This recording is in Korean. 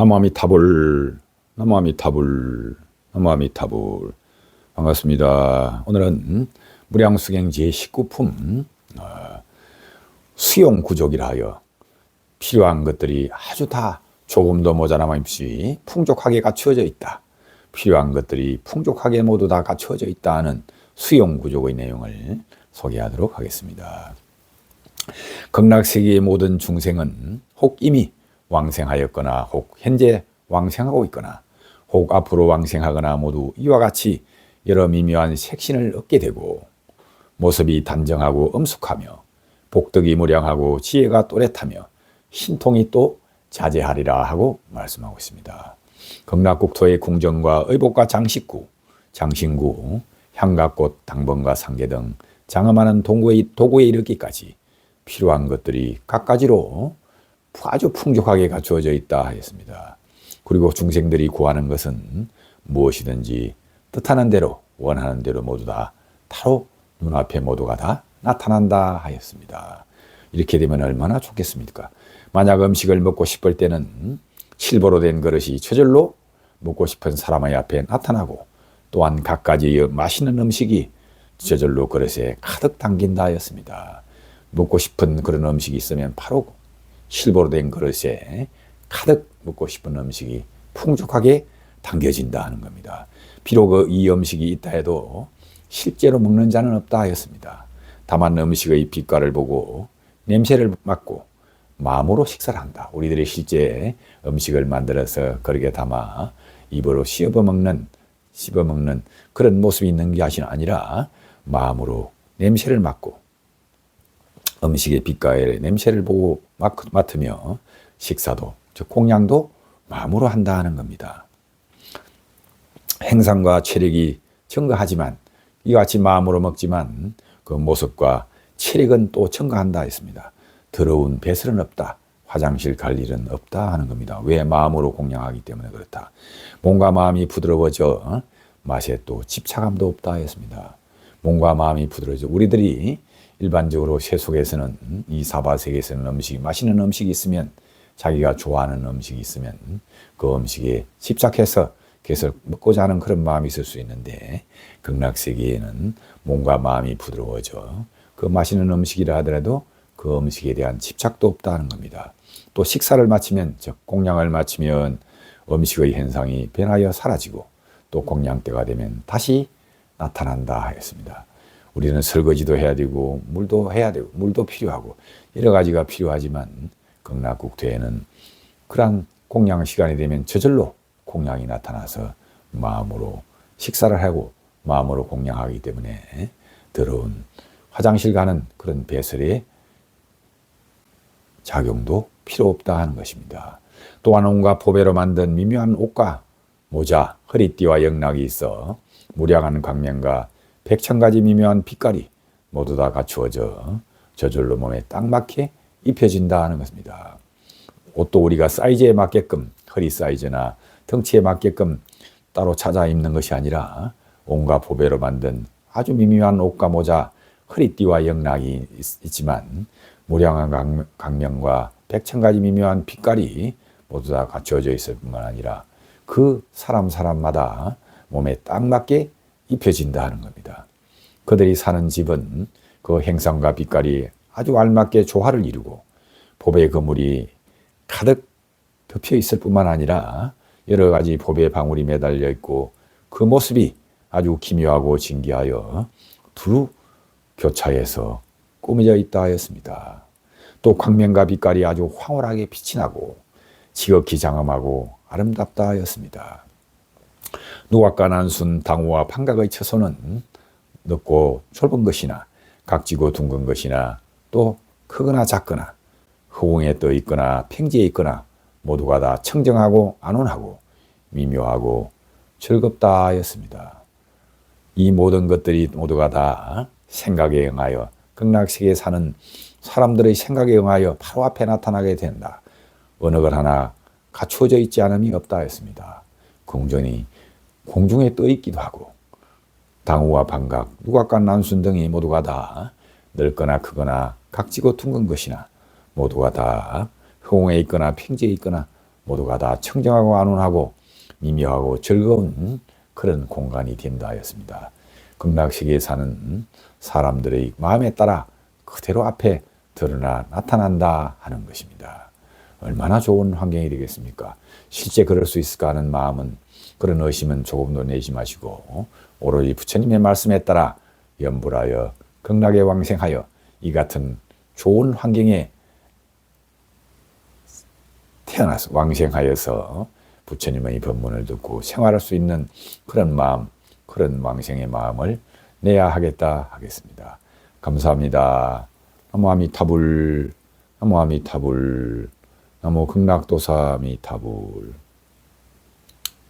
남아미타불, 남아미타불, 남아미타불. 반갑습니다. 오늘은 무량수경 제19품 어, 수용 구족이라 하여 필요한 것들이 아주 다 조금도 모자람 없이 풍족하게 갖추어져 있다. 필요한 것들이 풍족하게 모두 다 갖추어져 있다는 수용 구족의 내용을 소개하도록 하겠습니다. 극락세계의 모든 중생은 혹 이미 왕생하였거나 혹 현재 왕생하고 있거나 혹 앞으로 왕생하거나 모두 이와 같이 여러 미묘한 색신을 얻게 되고 모습이 단정하고 엄숙하며 복덕이 무량하고 지혜가 또렷하며 신통이 또 자제하리라 하고 말씀하고 있습니다. 극락국토의 궁정과 의복과 장식구, 장신구, 향각꽃, 당번과 상계 등 장엄하는 도구에 이르기까지 필요한 것들이 갖가지로 아주 풍족하게 갖추어져 있다 하였습니다. 그리고 중생들이 구하는 것은 무엇이든지 뜻하는 대로 원하는 대로 모두 다 바로 눈앞에 모두가 다 나타난다 하였습니다. 이렇게 되면 얼마나 좋겠습니까? 만약 음식을 먹고 싶을 때는 실버로 된 그릇이 저절로 먹고 싶은 사람의 앞에 나타나고 또한 갖가지 맛있는 음식이 저절로 그릇에 가득 담긴다 하였습니다. 먹고 싶은 그런 음식이 있으면 바로 실버로 된 그릇에 가득 먹고 싶은 음식이 풍족하게 담겨진다 하는 겁니다. 비록 이 음식이 있다 해도 실제로 먹는 자는 없다 하였습니다. 다만 음식의 빛깔을 보고 냄새를 맡고 마음으로 식사를 한다. 우리들이 실제 음식을 만들어서 그렇게 담아 입으로 씹어 먹는 씹어 먹는 그런 모습이 있는 것이 아니라 마음으로 냄새를 맡고 음식의 빛깔의 냄새를 보고 맡으며 식사도 즉 공양도 마음으로 한다 하는 겁니다. 행상과 체력이 증가하지만 이와 같이 마음으로 먹지만 그 모습과 체력은 또 증가한다 했습니다. 더러운 배설은 없다. 화장실 갈 일은 없다 하는 겁니다. 왜 마음으로 공양하기 때문에 그렇다. 몸과 마음이 부드러워져 맛에 또 집착함도 없다 했습니다. 몸과 마음이 부드러워져 우리들이 일반적으로 세속에서는 이 사바 세계에서는 음식이 맛있는 음식이 있으면 자기가 좋아하는 음식이 있으면 그 음식에 집착해서 계속 먹고자 하는 그런 마음이 있을 수 있는데 극락 세계에는 몸과 마음이 부드러워져 그 맛있는 음식이라 하더라도 그 음식에 대한 집착도 없다는 겁니다. 또 식사를 마치면 즉 공양을 마치면 음식의 현상이 변하여 사라지고 또 공양 때가 되면 다시 나타난다 하였습니다. 우리는 설거지도 해야 되고 물도 해야 되고 물도 필요하고 여러 가지가 필요하지만 극락국토에는 그러한 공양 시간이 되면 저절로 공양이 나타나서 마음으로 식사를 하고 마음으로 공양하기 때문에 더러운 화장실 가는 그런 배설의 작용도 필요 없다 하는 것입니다. 또한 온갖 보배로 만든 미묘한 옷과 모자, 허리띠와 영락이 있어 무량한 광명과 백천 가지 미묘한 빛깔이 모두 다 갖추어져 저절로 몸에 딱 맞게 입혀진다 하는 것입니다. 옷도 우리가 사이즈에 맞게끔 허리 사이즈나 덩치에 맞게끔 따로 찾아 입는 것이 아니라 온갖 보배로 만든 아주 미묘한 옷과 모자, 허리띠와 영락이 있 지만 무량한 강명 과 백천 가지 미묘한 빛깔이 모두 다 갖추어져 있을 뿐만 아니라 그 사람 사람마다 몸에 딱 맞게 입혀진다 하는 겁니다. 그들이 사는 집은 그 행상과 빛깔이 아주 알맞게 조화를 이루고 보배 그물이 가득 덮여 있을 뿐만 아니라 여러 가지 보배 방울이 매달려 있고 그 모습이 아주 기묘하고 진기하여 두루 교차해서 꾸며져 있다 하였습니다. 또 광명과 빛깔이 아주 황홀하게 빛이 나고 지극히 장엄하고 아름답다 하였습니다. 누각과 난순, 당우와 판각의 처소는 넓고 좁은 것이나 각지고 둥근 것이나 또 크거나 작거나 허공에 떠 있거나 평지에 있거나 모두가 다 청정하고 안온하고 미묘하고 즐겁다 하였습니다. 이 모든 것들이 모두가 다 생각에 응하여 극락세계에 사는 사람들의 생각에 응하여 바로 앞에 나타나게 된다. 어느 것 하나 갖추어져 있지 않음이 없다 했습니다. 공전이 공중에 떠 있기도 하고 당우와 방각, 누각과 난순 등이 모두가 다 넓거나 크거나 각지고 둥근 것이나 모두가 다 허공에 있거나 평지에 있거나 모두가 다 청정하고 안온하고 미묘하고 즐거운 그런 공간이 된다 하였습니다. 극락시계에 사는 사람들의 마음에 따라 그대로 앞에 드러나 나타난다 하는 것입니다. 얼마나 좋은 환경이 되겠습니까? 실제 그럴 수 있을까 하는 마음은 그런 의심은 조금도 내지 마시고 오로지 부처님의 말씀에 따라 염불하여 극락에 왕생하여 이 같은 좋은 환경에 태어나서 왕생하여서 부처님의 법문을 듣고 생활할 수 있는 그런 마음, 그런 왕생의 마음을 내야 하겠다 하겠습니다. 감사합니다. 나무 아미 타불, 나무 아미 타불, 나무 극락도사 아미타불.